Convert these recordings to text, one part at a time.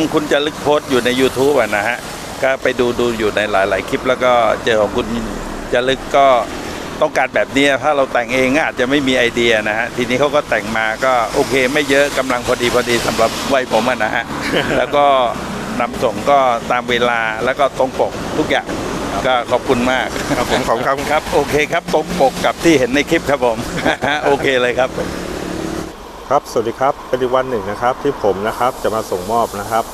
ของคุณจะลึกโพสต์อยู่ใน YouTube อะนะฮะ ก็ไปดูดูอยู่ในหลาย ๆ คลิปแล้วก็เจอของคุณจะลึกก็ต้องการแบบเนี้ยถ้าเราแต่งเองก็อาจจะไม่มีไอเดียนะฮะ ทีนี้เขาก็แต่งมาก็โอเค ไม่เยอะกำลังพอดีพอดีสำหรับวัยผมอะนะฮะ แล้วก็นำส่งก็ตามเวลาแล้วก็ตรงปกทุกอย่างก็ขอบคุณมากครับผมขอบคุณครับครับโอเคครับตรงปกกับที่เห็นในคลิปครับผม โอเคเลยครับ ครับ สวัสดีครับ เป็นวันหนึ่งนะครับที่ผมนะครับจะมาส่งมอบนะครับ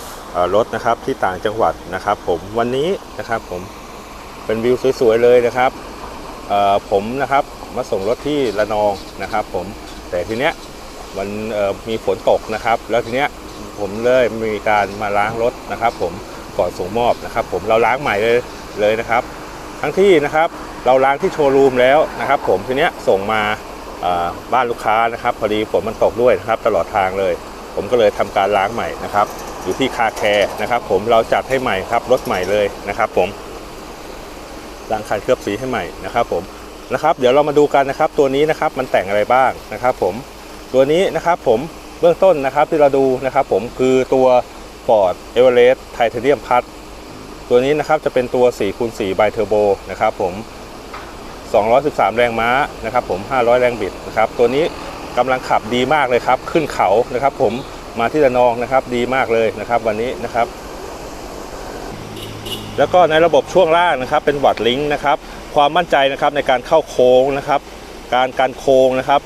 รถนะครับที่ต่างจังหวัดนะครับ ผมวันนี้นะครับผมเป็นวิวสวยๆเลยนะครับผมนะครับมาส่งรถที่ระนองนะครับ ผมแต่ทีเนี้ยมันมีฝนตกนะครับ แล้วทีเนี้ยผมเลยมีการมาล้างรถนะครับ ผมก่อนส่งมอบนะครับ ผมเราล้างใหม่เลยเลยนะครับ ทั้งที่นะครับเราล้างที่โชว์รูมแล้วนะครับ ผมทีเนี้ยส่งมา บ้านลูกค้านะครับพอดีฝนมันตกด้วยนะครับตลอดทางเลย ผมก็เลยทำการล้างใหม่นะครับ อยู่ที่คาแคร์นะครับ ผมเราจัดให้ใหม่ครับรถใหม่เลยนะครับ ผมล้างคันเคลือบสีให้ใหม่นะครับ ผมนะครับเดี๋ยวเรามาดูกันนะครับ ตัวนี้นะครับมันแต่งอะไรบ้างนะครับ ผมตัวนี้นะครับผมเบื้องต้นนะครับที่เราดูนะครับ ผมคือตัว Ford Everest Titanium Plus ตัวนี้นะครับจะเป็นตัว4คูณ4 by Turbo นะครับผม 213 แรงม้านะครับผม 500 แรงบิดนะครับตัวนี้กำลังขับดีมากเลยครับ ขึ้นเขานะครับผมมาที่ระนองนะครับดีมากเลยนะครับวันนี้นะครับ แล้วก็ในระบบช่วงล่างนะครับ เป็นวัดลิงก์นะครับ ความมั่นใจนะครับในการเข้าโค้งนะครับ การการโค้งนะครับ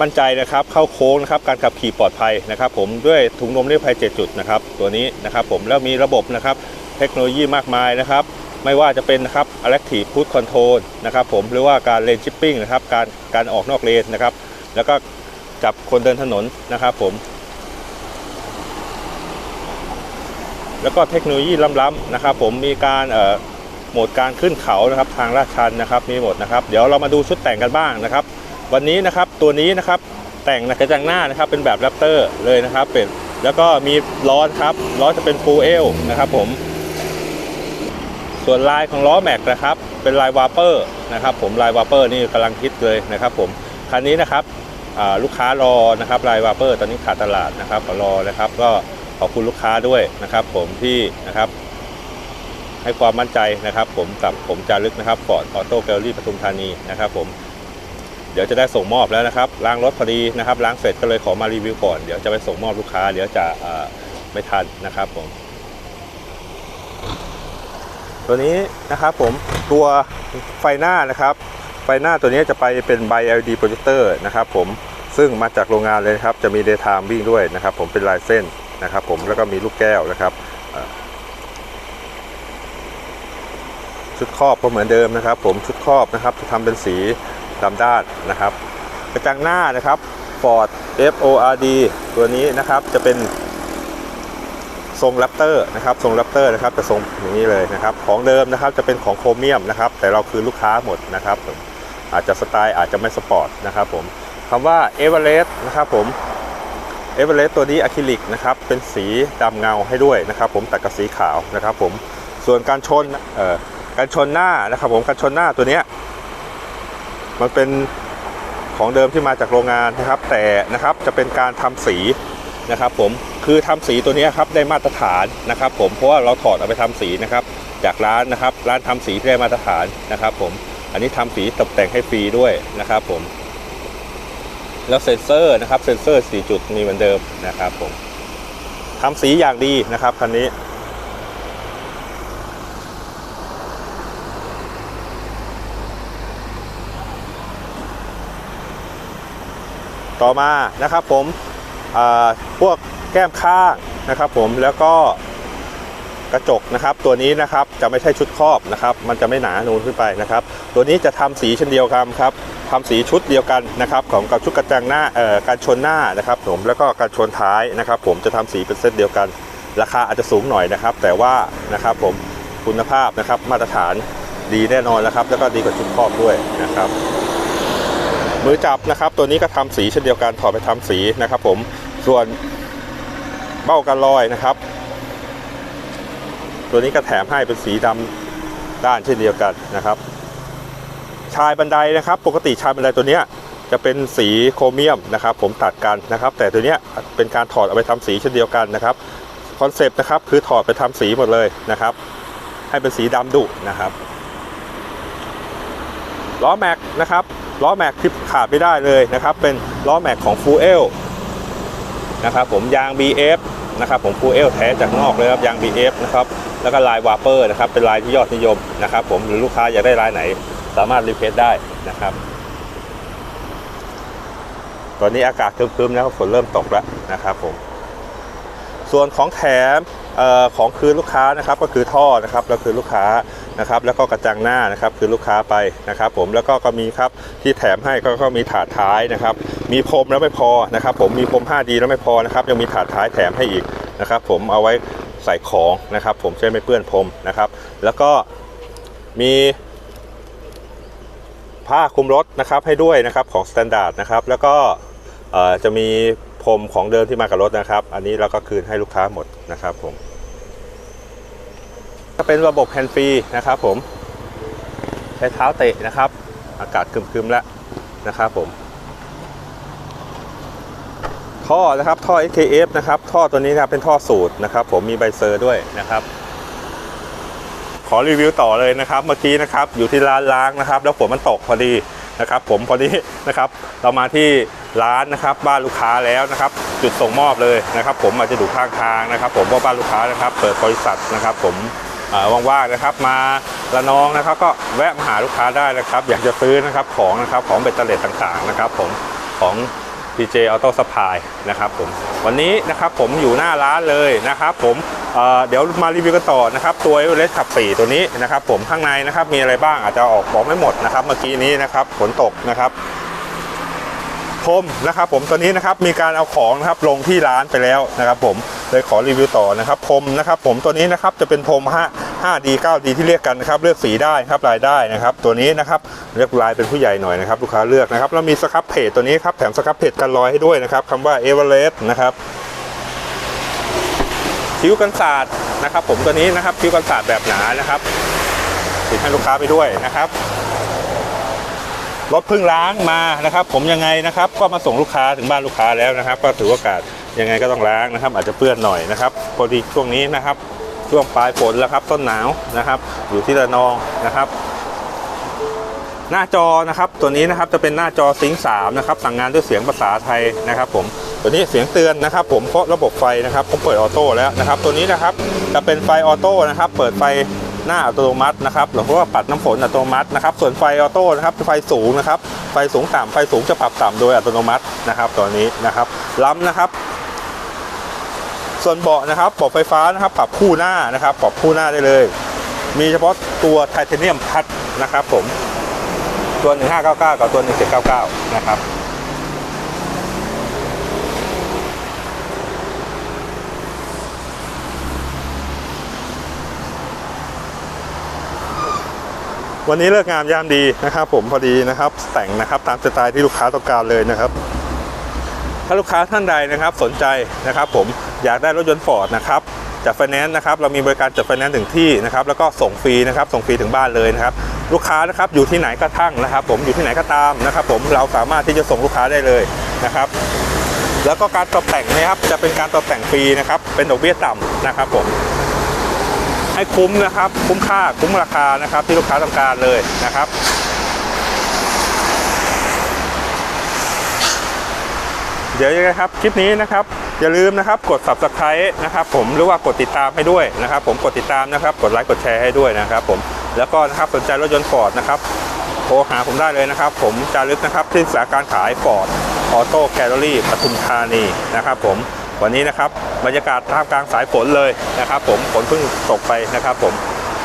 มั่นใจนะครับเข้าโค้งนะครับ การขับขี่ปลอดภัยนะครับ ผมด้วยถุงลมนิรภัย7จุดนะครับ ตัวนี้นะครับ ผมแล้วมีระบบนะครับ เทคโนโลยีมากมายนะครับ ไม่ว่าจะเป็นนะครับ Active Cruise Control นะครับผมหรือว่าการเลนชิปปิ้งนะครับการการออกนอกเลนนะครับ แล้วก็จับคนเดินถนนนะครับผม แล้วก็เทคโนโลยีล้ำๆนะครับผมมีการเอ่อโหมดการขึ้นเขานะครับทางลาดชันนะครับมีหมดนะครับ เดี๋ยวเรามาดูชุดแต่งกันบ้างนะครับ วันนี้นะครับตัวนี้นะครับแต่งกระจังหน้านะครับเป็นแบบแรปเตอร์เลยนะครับเป็นแล้วก็มีล้อครับล้อจะเป็นฟูเอลนะครับผม ส่วนลายของล้อแม็กนะครับ เป็นลายวาเปอร์นะครับผมลายวาเปอร์นี่กำลังฮิตเลยนะครับผมคันนี้นะครับลูกค้ารอนะครับลายวาเปอร์ตอนนี้ขาดตลาดนะครับรอนะครับ ก็ขอบคุณลูกค้าด้วยนะครับผมที่นะครับ ให้ความมั่นใจนะครับ ผมกับผมจารึกนะครับฟอร์ดออโต้แกลลี่ปทุมธานีนะครับ ผม เดี๋ยวจะได้ส่งมอบแล้วนะครับล้างรถพอดีนะครับล้างเสร็จก็เลยขอมารีวิวก่อนเดี๋ยวจะไปส่งมอบลูกค้า เดี๋ยวจะไม่ทันนะครับผม ตัวนี้นะครับผมตัวไฟหน้านะครับไฟหน้าตัวนี้จะไปเป็นใบ LED projector นะครับผมซึ่งมาจากโรงงานเลยครับจะมี daytime วิ่งด้วยนะครับผมเป็นลายเส้นนะครับผมแล้วก็มีลูกแก้วนะครับชุดครอบก็เหมือนเดิมนะครับ ผมชุดครอบนะครับจะทำเป็นสีดำด้านนะครับกระจังหน้านะครับ Ford FORD ตัวนี้นะครับจะเป็น ทรงแรปเตอร์นะครับทรงแรปเตอร์นะครับจะทรงอย่างนี้เลยนะครับของเดิมนะครับจะเป็นของโครเมียมนะครับแต่เราคือลูกค้าหมดนะครับผมอาจจะสไตล์อาจจะไม่สปอร์ตนะครับผมคำว่าเอเวอเรสต์นะครับผมเอเวอเรสต์ตัวนี้อะคริลิกนะครับเป็นสีดำเงาให้ด้วยนะครับผมตัดกับสีขาวนะครับผมส่วนการชนเอ่อการชนหน้านะครับผมการชนหน้าตัวเนี้ยมันเป็นของเดิมที่มาจากโรงงานนะครับ แต่นะครับจะเป็นการทำสีนะครับผม คือทำสีตัวนี้ครับได้มาตรฐานนะครับ ผมเพราะว่าเราถอดเอาไปทำสีนะครับ จากร้านนะครับ ร้านทำสีที่ได้มาตรฐานนะครับ ผมอันนี้ทำสีตกแต่งให้ฟรีด้วยนะครับ ผม แล้วเซ็นเซอร์นะครับเซ็นเซอร์4จุดมีเหมือนเดิมนะครับ ผมทำสีอย่างดีนะครับคันนี้ต่อมานะครับผมพวก แก้มข้างนะครับผมแล้วก็กระจกนะครับ ตัวนี้นะครับจะไม่ใช่ชุดครอบนะครับ มันจะไม่หนานูนขึ้นไปนะครับ ตัวนี้จะทำสีเช่นเดียวกันครับทำสีชุดเดียวกันนะครับของกับชุดกระจังหน้าเอ่อการชนหน้านะครับ ผมแล้วก็การชนท้ายนะครับ ผมจะทำสีเป็นเซตเดียวกัน ราคาอาจจะสูงหน่อยนะครับ แต่ว่านะครับผมคุณภาพนะครับมาตรฐานดีแน่นอนแล้วครับ แล้วก็ดีกว่าชุดครอบด้วยนะครับ มือจับนะครับ ตัวนี้ก็ทำสีเช่นเดียวกันถอดไปทำสีนะครับ ผมส่วน เบ้ากันรอยนะครับ ตัวนี้ก็แถมให้เป็นสีดำด้านเช่นเดียวกันนะครับ ชายบันไดนะครับ ปกติชายบันไดตัวเนี้ยจะเป็นสีโครเมียมนะครับ ผมตัดกันนะครับ แต่ตัวเนี้ยเป็นการถอดเอาไปทำสีเช่นเดียวกันนะครับคอนเซปต์นะครับคือถอดไปทำสีหมดเลยนะครับ ให้เป็นสีดำดุนะครับล้อแม็กนะครับล้อแม็กที่ขาดไม่ได้เลยนะครับ เป็นล้อแม็กของฟูเอลนะครับผมยาง BF นะครับผมฟูเอลแท้จากนอกเลยครับยาง BF นะครับแล้วก็ลายวาเปอร์นะครับเป็นลายที่ยอดนิยมนะครับผมหรือลูกค้าอยากได้ลายไหน สามารถรีเควสได้นะครับตอนนี้อากาศครึมๆแล้วฝนเริ่มตกแล้วนะครับผม ส่วนของแถมออของคืนลูกค้านะครับก็คือท่อนะครับแล้วคือลูกค้านะครับแล้วก็กระจังหน้านะครับคือลูกค้าไปนะครับ ผมแล้วก็ก็มีครับที่แถมให้ก็ก็มีถาดท้ายนะครับ มีพรมแล้วไม่พอนะครับ ผมมีพรม 5D แล้วไม่พอนะครับยังมีถาดท้ายแถมให้อีกนะครับ ผมเอาไว้ใส่ของนะครับ ผมใช้ไม่เปื้อนพรมนะครับ แล้วก็มีผ้าคลุมรถนะครับให้ด้วยนะครับของ s t ต n d า r d นะครับแล้วก็จะมี พรมของเดิมที่มากับรถนะครับ อันนี้เราก็คืนให้ลูกค้าหมดนะครับผมก็เป็นระบบแฮนด์ฟรีนะครับผมใช้เท้าเตะนะครับ อากาศครึมๆแล้วนะครับผมท่อนะครับท่อ SKF นะครับท่อตัวนี้นะครับเป็นท่อสูตรนะครับผมมีใบเซอร์ด้วยนะครับ ขอรีวิวต่อเลยนะครับ เมื่อกี้นะครับอยู่ที่ร้านล้างนะครับ แล้วฝนมันตกพอดีนะครับ ผมพอดีนะครับ เรามาที่ ร้านนะครับ บ้านลูกค้าแล้วนะครับ จุดส่งมอบเลยนะครับ ผมอาจจะดูข้างทางนะครับ ผมว่าบ้านลูกค้านะครับ เปิดบริษัทนะครับ ผมว่างๆนะครับ มาละนองนะครับ ก็แวะมาหาลูกค้าได้นะครับ อยากจะซื้อนะครับของนะครับของเบตเตอร์เลตต่างๆนะครับ ผมของ DJ Auto Supply นะครับผมวันนี้นะครับผมอยู่หน้าร้านเลยนะครับผมเเดี๋ยวมารีวิวกันต่อนะครับ ตัว e v e r e s t ขับ4ตัวนี้นะครับ ผมข้างในนะครับมีอะไรบ้างอาจจะออกบอกไม่หมดนะครับ เมื่อกี้นี้นะครับฝนตกนะครับ พรมนะครับ ผมตัวนี้นะครับมีการเอาของนะครับลงที่ร้านไปแล้วนะครับ ผมเลยขอรีวิวต่อนะครับพรมนะครับ ผมตัวนี้นะครับจะเป็นพรม5 5D 9D ที่เรียกกันนะครับเลือกสีได้ครับลายได้นะครับ ตัวนี้นะครับเลือกลายเป็นผู้ใหญ่หน่อยนะครับลูกค้าเลือกนะครับแล้วมีสครับเพจตัวนี้ครับแถมสครับเพจกันรอยให้ด้วยนะครับคำว่า e v e r e s t นะครับคิ้วกันศาสตร์นะครับ ผมตัวนี้นะครับคิ้วกันศาสตร์แบบหนานะครับติดให้ลูกค้าไปด้วยนะครับ รถเพิ่งล้างมานะครับ ผมยังไงนะครับ ก็มาส่งลูกค้าถึงบ้านลูกค้าแล้วนะครับ ก็ถือโอกาสยังไงก็ต้องล้างนะครับ อาจจะเปื้อนหน่อยนะครับพอดีช่วงนี้นะครับ ช่วงปลายฝนแล้วครับต้นหนาวนะครับ อยู่ที่ระนองนะครับหน้าจอนะครับตัวนี้นะครับจะเป็นหน้าจอซิงค์3นะครับสั่งงานด้วยเสียงภาษาไทยนะครับ ผมตัวนี้เสียงเตือนนะครับ ผมเพราะระบบไฟนะครับผมเปิดออโต้แล้วนะครับ ตัวนี้นะครับจะเป็นไฟออโต้นะครับ เปิดไฟ หน้าอัตโนมัตินะครับหรือว่าปัดน้ำฝนอัตโนมัตินะครับส่วนไฟออโต้นะครับไฟสูงนะครับไฟสูงต่ำไฟสูงจะปรับต่ำโดยอัตโนมัตินะครับตัวนี้นะครับล้ำนะครับ ส่วนเบาะนะครับเบาะไฟฟ้านะครับปรับคู่หน้านะครับปรับคู่หน้าได้เลย มีเฉพาะตัวไทเทเนียมพัดนะครับผมตัว 1599 กับตัว 1799 นะครับ วันนี้เลิกงามยามดีนะครับ ผมพอดีนะครับ แต่งนะครับตามสไตล์ที่ลูกค้าต้องการเลยนะครับ ถ้าลูกค้าท่านใดนะครับสนใจนะครับ ผมอยากได้รถยนต์ฟอร์ดนะครับจัดไฟแนนซ์นะครับเรามีบริการจัดไฟแนนซ์ถึงที่นะครับแล้วก็ส่งฟรีนะครับส่งฟรีถึงบ้านเลยนะครับลูกค้านะครับอยู่ที่ไหนก็ทั่งนะครับ ผมอยู่ที่ไหนก็ตามนะครับ ผมเราสามารถที่จะส่งลูกค้าได้เลยนะครับ แล้วก็การตกแต่งนะครับจะเป็นการตกแต่งฟรีนะครับเป็นดอกเบี้ยต่ำนะครับผม ให้คุ้มนะครับ คุ้มค่าคุ้มราคานะครับ ที่ลูกค้าต้องการเลยนะครับเดี๋ยวยังไงครับคลิปนี้นะครับอย่าลืมนะครับกด subscribe นะครับ ผมหรือว่ากดติดตามให้ด้วยนะครับ ผมกดติดตามนะครับ กดไลค์กดแชร์ให้ด้วยนะครับ ผมแล้วก็นะครับสนใจรถยนต์ฟอร์ดนะครับโทรหาผมได้เลยนะครับ ผมจารึกนะครับที่สาขาการขายฟอร์ดออโต้แคลอรี่ปทุมธานีนะครับ ผม วันนี้นะครับบรรยากาศท่ามกลางสายฝนเลยนะครับ ผมฝนเพิ่งตกไปนะครับ ผม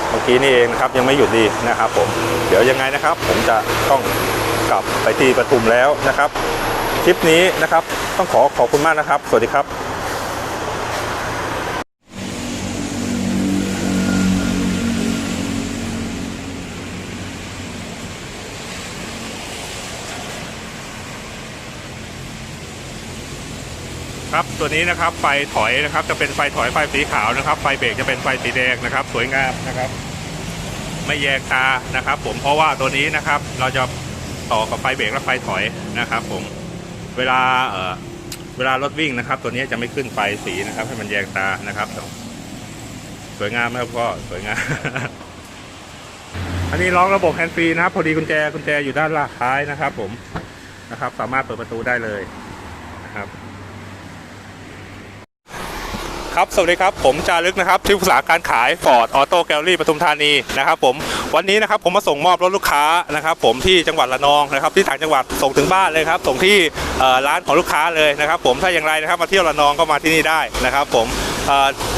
เมื่อกี้นี่เองนะครับยังไม่หยุดดีนะครับ ผมเดี๋ยวยังไงนะครับ ผมจะต้องกลับไปที่ปทุมแล้วนะครับ คลิปนี้นะครับต้องขอขอบคุณมากนะครับ สวัสดีครับ ครับ ตัวนี้นะครับไฟถอยนะครับ จะเป็นไฟถอยไฟสีขาวนะครับ ไฟเบรกจะเป็นไฟสีแดงนะครับ สวยงามนะครับ ไม่แยงตานะครับ ผมเพราะว่าตัวนี้นะครับ เราจะต่อกับไฟเบรกและไฟถอยนะครับ ผมเวลาเอ่อเวลารถวิ่งนะครับ ตัวนี้จะไม่ขึ้นไฟสีนะครับ ให้มันแยงตานะครับสวยงามไหมครับพ่อสวยงามอันนี้ล็อกระบบแฮนด์ฟรีนะครับ พอดีกุญแจกุญแจอยู่ด้านล่างท้ายนะครับ ผมนะครับ สามารถเปิดประตูได้เลยนะครับ ครับ สวัสดีครับ ผมจารึกนะครับ ที่ปรึกษาการขายฟอร์ดออโต้แกลลี่ปทุมธานีนะครับผม วันนี้นะครับผมมาส่งมอบรถลูกค้านะครับ ผมที่จังหวัดระนองนะครับ ที่ต่างจังหวัดส่งถึงบ้านเลยครับ ส่งที่ร้านของลูกค้าเลยนะครับ ผม ถ้าอย่างไรนะครับมาเที่ยวระนองก็มาที่นี่ได้นะครับ ผมอ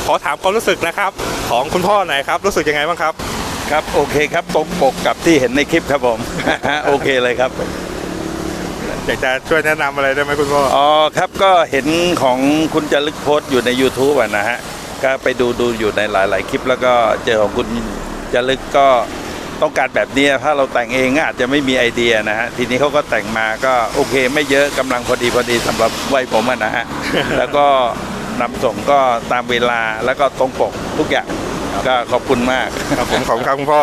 ขอถามความรู้สึกนะครับ ของคุณพ่อหน่อยครับ รู้สึกยังไงบ้างครับ ครับ โอเคครับตรงปกกับที่เห็นในคลิปครับผม โอเคเลยครับ อยากจะช่วยแนะนำอะไรได้ไหมคุณพ่อ อ๋อครับก็เห็นของคุณจรึกโพสต์อยู่ใน YouTube อะนะฮะ ก็ไปดูดูอยู่ในหลาย ๆ คลิปแล้วก็เจอของคุณจรึกก็ต้องการแบบนี้ถ้าเราแต่งเองอาจจะไม่มีไอเดียนะฮะ ทีนี้เขาก็แต่งมาก็โอเคไม่เยอะกำลังพอดีพอดีสำหรับวัยผมอะนะฮะ แล้วก็นำส่งก็ตามเวลาแล้วก็ตรงปกทุกอย่าง ก็ขอบคุณมากครับผมขอบคุณครับคุณพ่อ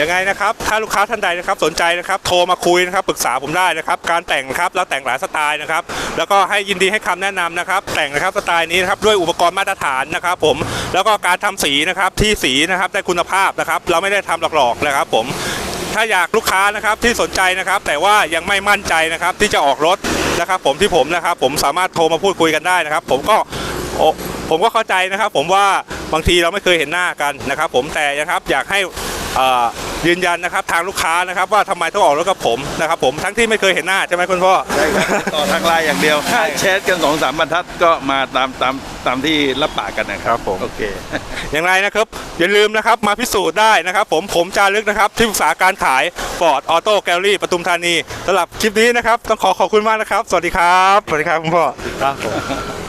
ยังไงนะครับ ถ้าลูกค้าท่านใดนะครับ สนใจนะครับโทรมาคุยนะครับปรึกษาผมได้นะครับ การแต่งนะครับแล้วแต่งหลายสไตล์นะครับ แล้วก็ให้ยินดีให้คำแนะนำนะครับ แต่งนะครับสไตล์นี้นะครับด้วยอุปกรณ์มาตรฐานนะครับ ผมแล้วก็การทำสีนะครับที่สีนะครับได้คุณภาพนะครับ เราไม่ได้ทำหลอกๆนะครับ ผมถ้าอยากลูกค้านะครับที่สนใจนะครับ แต่ว่ายังไม่มั่นใจนะครับที่จะออกรถนะครับผมที่ผมนะครับ ผมสามารถโทรมาพูดคุยกันได้นะครับ ผมก็โอผมก็เข้าใจนะครับ ผมว่า บางทีเราไม่เคยเห็นหน้ากันนะครับผมแต่นะครับอยากให้เอ่อยืนยันนะครับทางลูกค้านะครับว่าทำไมต้องออกรถกับผมนะครับผมทั้งที่ไม่เคยเห็นหน้าใช่ไหมคุณพ่อใช่ครับต่อทางไลน์อย่างเดียวถ้าแชทกันสองสามบรรทัดก็มาตามตามตามที่รับปากกันนะครับผมโอเคอย่างไรนะครับอย่าลืมนะครับมาพิสูจน์ได้นะครับ ผมผมจารึกนะครับที่ปรึกษาการขายฟอร์ดออโต้แกลลี่ปทุมธานีสำหรับคลิปนี้นะครับต้องขอขอบคุณมากนะครับ สวัสดีครับสวัสดีครับคุณพ่อครับผม